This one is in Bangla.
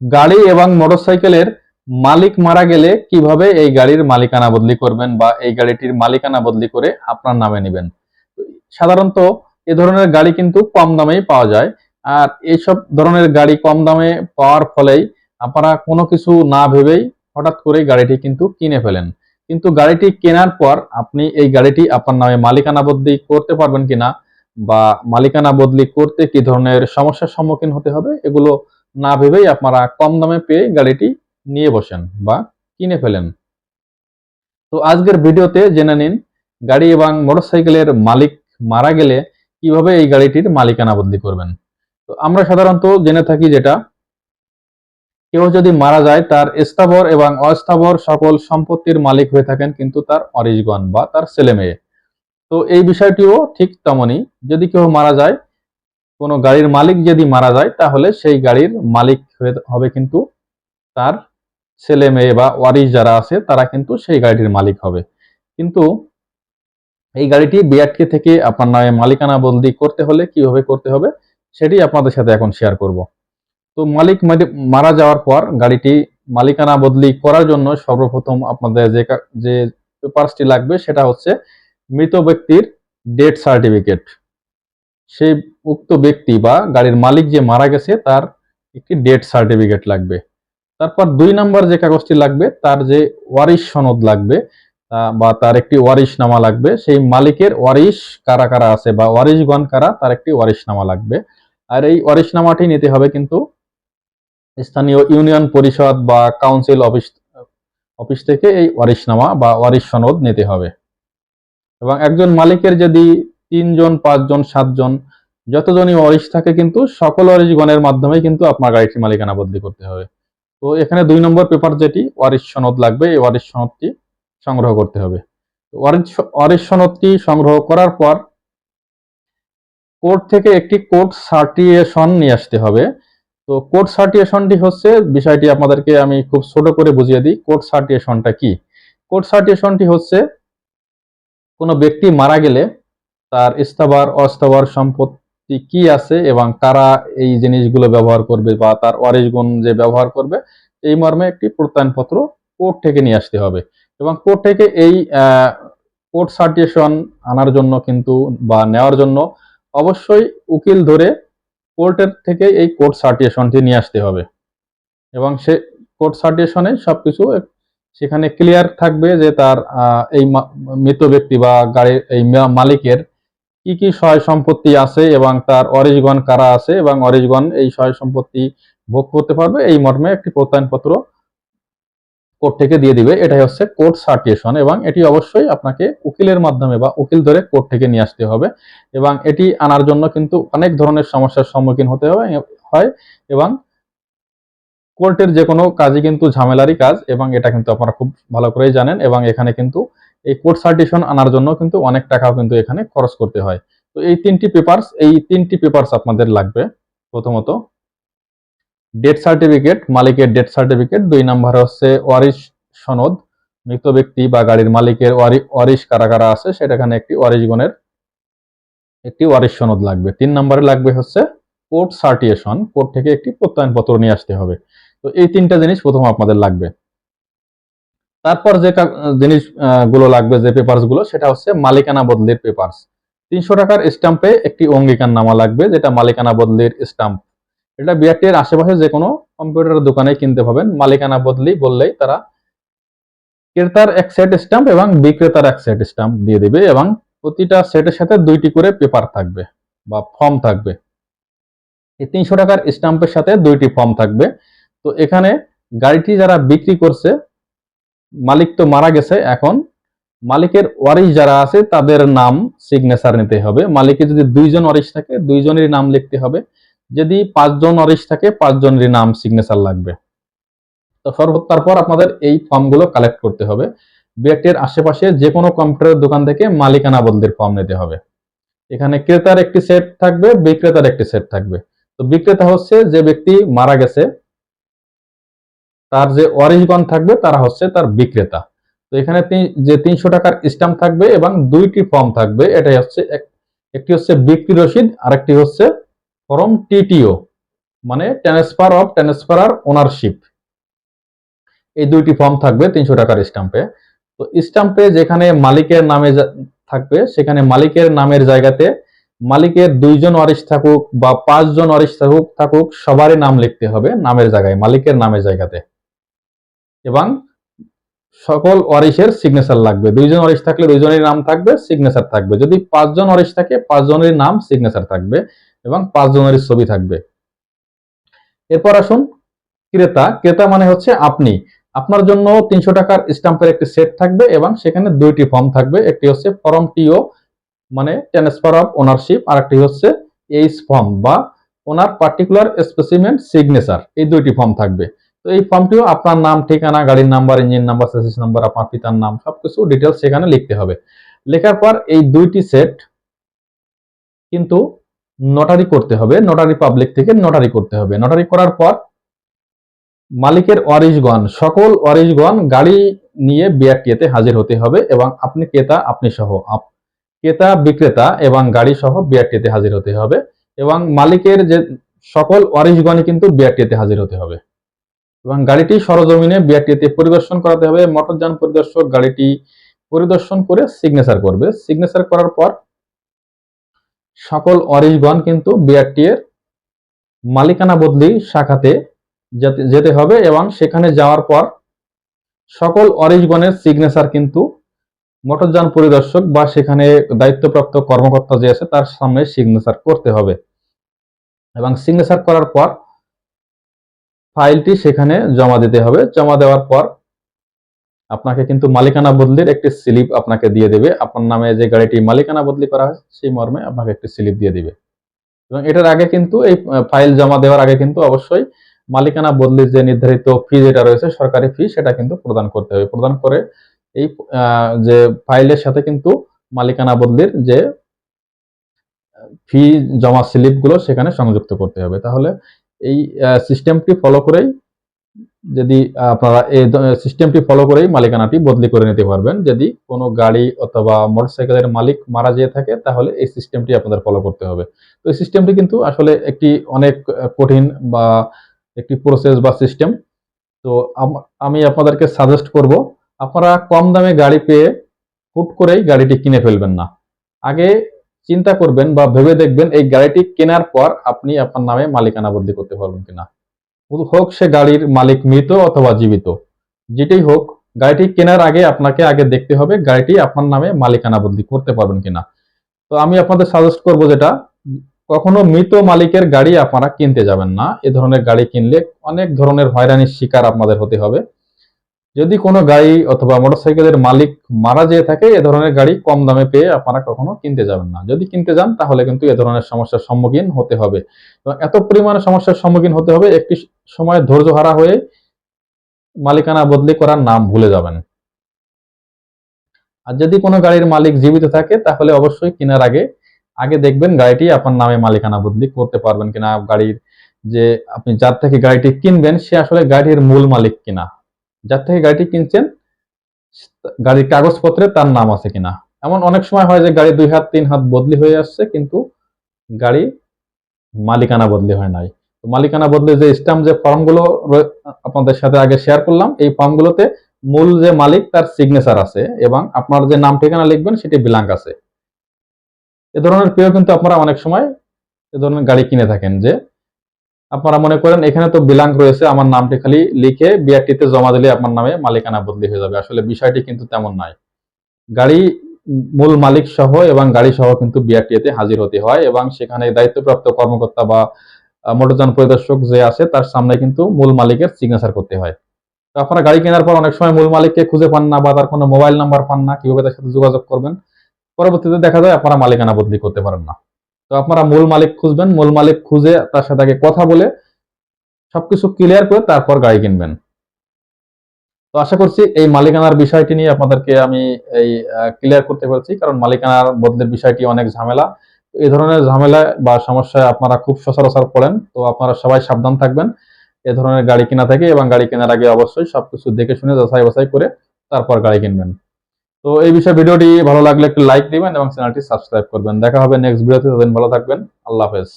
গাড়ি এবং মোটরসাইকেলের মালিক মারা গেলে কীভাবে এই গাড়ির মালিকানা বদলি করবেন বা এই গাড়িটির মালিকানা বদলি করে আপনার নামে নেবেন? সাধারণত এ ধরনের গাড়ি কিন্তু কম দামেই পাওয়া যায়। আর এইসব ধরনের গাড়ি কম দামে পাওয়ার ফলেই আপনারা কোনো কিছু না ভেবেই হঠাৎ করে গাড়িটি কিন্তু কিনে ফেলেন। কিন্তু গাড়িটি কেনার পর আপনি এই গাড়িটি আপনার নামে মালিকানা বদলি করতে পারবেন কিনা বা মালিকানা বদলি করতে কি ধরনের সমস্যার সম্মুখীন হতে হবে, এগুলো না ভেবেই আপনারা কম দামে পেয়ে গাড়িটি নিয়ে বসেন বা কিনে ফেলেন। তো আজকের ভিডিওতে জেনে নিন, গাড়ি এবং মোটরসাইকেলের মালিক মারা গেলে কীভাবে এই গাড়িটির মালিকানা বদলি করবেন। তো আমরা সাধারণত জেনে থাকি যেটা, কেউ যদি মারা যায় তার স্থাবর এবং অস্থাবর সকল সম্পত্তির মালিক হয়ে থাকেন কিন্তু তার অরিজগণ বা তার ছেলে মেয়ে তো এই বিষয়টিও ঠিক তেমনই, যদি কেউ মারা যায় কোনো গাড়ির মালিক যদি মারা যায়, তাহলে সেই গাড়ির মালিক হবে কিন্তু তার ছেলে মেয়ে বা ওয়ারিস যারা আছে, তারা কিন্তু সেই গাড়িটির মালিক হবে। কিন্তু এই গাড়িটি বিআরটি থেকে আপনার নামে মালিকানা বদলি করতে হলে কীভাবে করতে হবে, সেটি আপনাদের সাথে এখন শেয়ার করব। তো মালিক মারা যাওয়ার পর গাড়িটি মালিকানা বদলি করার জন্য সর্বপ্রথম আপনাদের যে যে পেপারসটি লাগবে, সেটা হচ্ছে মৃত ব্যক্তির ডেথ সার্টিফিকেট সেই উক্ত ব্যক্তি বা গাড়ির মালিক যে মারা গেছে, তার একটি ডেথ সার্টিফিকেট লাগবে। তারপর দুই নম্বর যে কাগজটি লাগবে, তার যে ওয়ারিশ সনদ লাগবে বা তার একটি ওয়ারিশ নামা লাগবে, সেই মালিকের ওয়ারিশ কারা কারা আছে বা ওয়ারিশগণ কারা, তার একটি ওয়ারিশ নামা লাগবে। আর এই ওয়ারিশ নামাটি নিতে হবে কিন্তু স্থানীয় ইউনিয়ন পরিষদ বা কাউন্সিল অফিস অফিস থেকে এই ওয়ারিশনামা বা ওয়ারিশ সনদ নিতে হবে। এবং একজন মালিকের যদি তিনজন, পাঁচজন, সাতজন, যতজনই ওয়ারিশ থাকে কিন্তু সকল ওয়ারিশগণের মাধ্যমে কিন্তু আপনার গাড়িটির মালিকানা বদলি করতে হবে। তো এখানে দুই নম্বর পেপার যেটি, ওয়ারিশ সনদ লাগবে, এই ওয়ারিশ সনদটি সংগ্রহ করতে হবে। ওয়ারিশ সনদটি সংগ্রহ করার পর কোর্ট থেকে একটি কোর্ট সার্টিয়েশন নিয়ে আসতে হবে। তো কোর্ট সার্টিয়েশনটি হচ্ছে, বিষয়টি আপনাদেরকে আমি খুব ছোট করে বুঝিয়ে দিই, কোর্ট সার্টিয়েশনটা কি? কোর্ট সার্টিয়েশনটি হচ্ছে, কোনো ব্যক্তি মারা গেলে তার স্থাবর অস্থাবর সম্পত্তি কি আছে এবং কারা এই জিনিসগুলো ব্যবহার করবে বা তার ওয়ারিশগুণ যে ব্যবহার করবে, এই মর্মে একটি প্রত্যয়নপত্র কোর্ট থেকে নিয়ে আসতে হবে। এবং কোর্ট থেকে এই কোর্ট সার্টিয়েশন আনার জন্য কিন্তু বা নেওয়ার জন্য অবশ্যই উকিল ধরে কোর্টের থেকে এই কোর্ট সার্টিয়েশনটি নিয়ে আসতে হবে। এবং সে কোর্ট সার্টিয়েশনে সব কিছু সেখানে ক্লিয়ার থাকবে যে তার এই মৃত ব্যক্তি বা গাড়ির এই মালিকের কি কি সয় সম্পত্তি আছে এবং তার অরিজগণ কারা আছে এবং অরিজগণ এই সয় সম্পত্তি ভোগ করতে পারবে? এই মর্মে একটি প্রত্যয়নপত্র কোর্ট থেকে দিয়ে দিবে। এটাই হচ্ছে কোর্ট সার্টিয়েশন এবং এটি অবশ্যই আপনাকে উকিলের মাধ্যমে বা উকিল ধরে কোর্ট থেকে নিয়ে আসতে হবে এবং এটি আনার জন্য কিন্তু অনেক ধরনের সমস্যার সম্মুখীন হতে হবে, হয় এবং কোর্টের যে কোনো কাজই কিন্তু ঝামেলারই কাজ এবং এটা কিন্তু আপনারা খুব ভালো করেই জানেন এবং এখানে কিন্তু এই কোর্ট সার্টিশন আনার জন্য কিন্তু অনেক টাকাও কিন্তু এখানে খরচ করতে হয়। তো এই তিনটি পেপারস এই তিনটি পেপারস আপনাদের লাগবে। প্রথমত ডেথ সার্টিফিকেট মালিকের ডেথ সার্টিফিকেট দুই নম্বর হচ্ছে ওয়ারিশ সনদ। মৃত ব্যক্তি বা গাড়ির মালিকের ওয়ারি- ওয়ারিশ কারা কারা আছে, সেটাখানে একটি ওয়ারিশ গণের একটি ওয়ারিশ সনদ লাগবে। তিন নম্বরে লাগবে হচ্ছে কোর্ট সার্টিয়েশন কোর্ট থেকে একটি প্রত্যয়নপত্র নিয়ে আসতে হবে। তো এই তিনটা জিনিস প্রথম আপনাদের লাগবে। তারপর যে জিনিসগুলো লাগবে, যে পেপারসগুলো, সেটা হচ্ছে মালিকানা বদলির পেপারস তিনশো টাকার স্ট্যাম্পে একটি অঙ্গীকার নামা লাগবে, যেটা মালিকানা বদলির স্ট্যাম্প এটা বিআরটির আশেপাশে যে কোনো কম্পিউটার দোকানে কিনতে পাবেন। মালিকানা বদলি বললেই তারা ক্রেতার এক সেট স্ট্যাম্প এবং বিক্রেতার এক সেট স্ট্যাম্প দিয়ে দিবে এবং প্রতিটা সেটের সাথে দুইটি করে পেপার থাকবে বা ফর্ম থাকবে। এই তিনশো টাকার স্ট্যাম্পের সাথে দুইটি ফর্ম থাকবে। তো এখানে গাড়িটি যারা বিক্রি করছে মালিক তো মারা গেছে এখন। মালিকের ওয়ারিশ যারা আছে, তাদের নাম সিগনেচার নিতে হবে। মালিকের যদি দুইজন ওয়ারিশ থাকে, দুইজনেরই নাম লিখতে হবে। যদি পাঁচজন ওয়ারিশ থাকে, পাঁচজনেরই নাম সিগনেচার লাগবে। তো সর্ব- তারপর আপনাদের এই ফর্মগুলো কালেক্ট করতে হবে। বিআরটির আশেপাশে যে কোনো কম্পিউটার দোকান থেকে মালিকানা বদলির ফর্ম নিতে হবে। এখানে ক্রেতার একটি সেট থাকবে, বিক্রেতার একটি সেট থাকবে। তো বিক্রেতা হচ্ছে যে ব্যক্তি মারা গেছে তার যে ওয়ারিশগণ থাকবে, তারা হচ্ছে তার বিক্রেতা। তো এখানে যে তিনশো টাকার স্ট্যাম্প থাকবে এবং দুইটি ফর্ম থাকবে। এটাই হচ্ছে এক- একটি হচ্ছে বিক্রি রসিদ, আরেকটি হচ্ছে ফর্ম টিটিও মানে ট্রান্সফার অফ ট্রান্সফারার ওনারশিপ এই দুইটি ফর্ম থাকবে তিনশো টাকার স্টাম্পে তো স্টাম্পে যেখানে মালিকের নামে থাকবে, সেখানে মালিকের নামের জায়গাতে মালিকের দুইজন ওয়ারিশ থাকুক বা পাঁচজন ওয়ারিশ থাকুক থাকুক, সবারই নাম লিখতে হবে, নামের জায়গায়, মালিকের নামের জায়গাতে। এবং সকল ওয়ারিশের সিগনেচার লাগবে। দুইজন ওয়ারিশ থাকলে দুইজনের নাম থাকবে সিগনেচার থাকবে। যদি পাঁচজন ওয়ারিশ থাকে, পাঁচজনের নাম সিগনেচার থাকবে এবং পাঁচজনের ছবি থাকবে। এরপর আসুন ক্রেতা। ক্রেতা মানে হচ্ছে আপনি। আপনার জন্য তিনশো টাকার স্টাম্পের একটি সেট থাকবে এবং সেখানে দুইটি ফর্ম থাকবে। একটি হচ্ছে ফর্ম টিও মানে ট্রান্সফার অফ ওনারশিপ আর একটি হচ্ছে এইচ ফর্ম বা ওনার পার্টিকুলার স্পেসিমেন্ট সিগনেচার এই দুইটি ফর্ম থাকবে। তো এই ফর্মটিও আপনার নাম, ঠিকানা, গাড়ির number engine number chassis number আপনার পিতার নাম, সবকিছু ডিটেলস সেখানে লিখতে হবে। লেখার পর এই দুইটি সেট কিন্তু নোটারি করতে হবে নোটারি পাবলিক থেকে নোটারি করতে হবে। নোটারি করার পর মালিকের ওয়ারিশগণ, সকল ওয়ারিশগণ গাড়ি নিয়ে বিআরটিএতে হাজির হতে হবে এবং আপনি ক্রেতা, আপনি সহ ক্রেতা, বিক্রেতা এবং গাড়ি সহ বিআরটিএতে হাজির হতে হবে এবং মালিকের যে সকল ওয়ারিশগণই কিন্তু বিআরটিএতে হাজির হতে হবে। এবং গাড়িটি সরজমিনে বিআরটিএতে পরিদর্শন করাতে হবে। মোটরযান পরিদর্শক গাড়িটি পরিদর্শন করে সিগনেচার করবে। সিগনেচার করার পর সকল ওয়ারিশগণ কিন্তু বিআরটি এর মালিকানা বদলি শাখাতে যেতে- যেতে হবে এবং সেখানে যাওয়ার পর সকল অরিশগণের সিগনেচার কিন্তু মোটরযান পরিদর্শক বা সেখানে দায়িত্বপ্রাপ্ত কর্মকর্তা যে আছে তার সামনে সিগনেচার করতে হবে। এবং সিগনেচার করার পর ফাইলটি সেখানে জমা দিতে হবে। জমা দেওয়ার পর আপনাকে কিন্তু মালিকানা বদলির একটি স্লিপ আপনাকে দিয়ে দেবে। আপনার নামে যে গাড়িটি মালিকানা বদলি করা হয়, সেই মর্মে আপনাকে একটি স্লিপ দিয়ে দিবে। এবং এটার আগে কিন্তু এই ফাইল জমা দেওয়ার আগে কিন্তু অবশ্যই মালিকানা বদলির যে নির্ধারিত ফি যেটা রয়েছে, সরকারি ফি, সেটা কিন্তু প্রদান করতে হবে। প্রদান করে এই যে ফাইলের সাথে কিন্তু মালিকানা বদলির যে ফি জমা স্লিপগুলো সেখানে সংযুক্ত করতে হবে। তাহলে এই সিস্টেমটি ফলো করেই যদি আপনারা এই সিস্টেমটি ফলো করেই মালিকানাটি বদলি করে নিতে পারবেন। যদি কোনো গাড়ি অথবা মোটরসাইকেলের মালিক মারা যেয়ে থাকে, তাহলে এই সিস্টেমটি আপনাদের ফলো করতে হবে। তো এই সিস্টেমটি কিন্তু আসলে একটি অনেক কঠিন বা একটি প্রসেস বা সিস্টেম তো আমি আপনাদেরকে সাজেস্ট করব, আপনারা কম দামে গাড়ি পেয়ে হুট করেই গাড়িটি কিনে ফেলবেন না। আগে চিন্তা করবেন বা ভেবে দেখবেন এই গাড়িটি কেনার পর আপনি আপনার নামে মালিকানা বদলি করতে পারবেন কিনা। হোক সে গাড়ির মালিক মৃত অথবা জীবিত, যেটাই হোক, গাড়িটি কেনার আগে আপনাকে আগে দেখতে হবে গাড়িটি আপনার নামে মালিকানা বদলি করতে পারবেন কিনা। তো আমি আপনাদের সাজেস্ট করব যেটা, কখনো মৃত মালিকের গাড়ি আপনারা কিনতে যাবেন না। এ ধরনের গাড়ি কিনলে অনেক ধরনের হয়রানির শিকার আপনাদের হতে হবে। যদি কোনো গাড়ি অথবা মোটরসাইকেলের মালিক মারা যেয়ে থাকে, এ ধরনের গাড়ি কম দামে পেয়ে আপনারা কখনো কিনতে যাবেন না। যদি কিনতে যান, তাহলে কিন্তু এ ধরনের সমস্যার সম্মুখীন হতে হবে। এবং এত পরিমাণে সমস্যার সম্মুখীন হতে হবে, একটি সময় ধৈর্য হারা হয়ে মালিকানা বদলি করার নাম ভুলে যাবেন। আর যদি কোনো গাড়ির মালিক জীবিত থাকে, তাহলে অবশ্যই কেনার আগে আগে দেখবেন গাড়িটি আপনার নামে মালিকানা বদলি করতে পারবেন কিনা। গাড়ির যে আপনি যার থেকে গাড়িটি কিনবেন, সে আসলে গাড়ির মূল মালিক কিনা। যার থেকে গাড়িটি কিনছেন, গাড়ির কাগজপত্রে তার নাম আছে কিনা। এমন অনেক সময় হয় যে গাড়ি দুই হাত, তিন হাত বদলি হয়ে আসছে, কিন্তু গাড়ি মালিকানা বদলি হয় নাই। মালিকানা বদলে যে স্ট্যাম্প যে ফর্মগুলো আপনাদের সাথে আগে শেয়ার করলাম, এই ফর্মগুলোতে মূল যে মালিক তার সিগনেচার আছে এবং আপনার যে নাম, ঠিকানা লিখবেন, সেটি ব্ল্যাঙ্ক আছে। এ ধরনের পেয়েও কিন্তু আপনারা অনেক সময় এ ধরনের গাড়ি কিনে থাকেন যে আপনারা মনে করেন, এখানে তো ব্ল্যাঙ্ক রয়েছে, আমার নামটি খালি লিখে বিআরটিতে জমা দিলে আপনার নামে মালিকানা বদলি হয়ে যাবে। আসলে বিষয়টি কিন্তু তেমন নয়। গাড়ি মূল মালিক সহ এবং গাড়ি সহ কিন্তু বিআরটিএতে হাজির হতে হয় এবং সেখানে দায়িত্বপ্রাপ্ত কর্মকর্তা বা মোটরযান পরিদর্শক যে আছে, তার সামনে কিন্তু মূল মালিকের সিগনেচার করতে হয়। তো আপনারা গাড়ি কেনার পর অনেক সময় মূল মালিককে খুঁজে পান না বা তার কোনো মোবাইল নাম্বার পান না, কীভাবে তার সাথে যোগাযোগ করবেন? পরবর্তীতে দেখা যায় আপনারা মালিকানা বদলি করতে পারেন না। তো আপনারা মূল মালিক খুঁজবেন, মূল মালিক খুঁজে তার সাথে আগে কথা বলে সবকিছু ক্লিয়ার করে তারপর গাড়ি কিনবেন। তো আশা করছি এই মালিকানার বিষয়টি নিয়ে আপনাদেরকে আমি এই ক্লিয়ার করতে পেরেছি, কারণ মালিকানার বদলের বিষয়টি অনেক ঝামেলা। এই ধরনের ঝামেলা বা সমস্যায় আপনারা খুব সচরাচর পড়েন, তো আপনারা সবাই সাবধান থাকবেন এ ধরনের গাড়ি কেনা থেকে এবং গাড়ি কেনার আগে অবশ্যই সবকিছু দেখে শুনে যাচাই বাছাই করে তারপর গাড়ি কিনবেন। তো এই বিষয়ে ভিডিওটি ভালো লাগলে একটু লাইক দিবেন এবং চ্যানেলটি সাবস্ক্রাইব করবেন। দেখা হবে নেক্সট ভিডিওতে ভালো থাকবেন। আল্লাহ হাফেজ।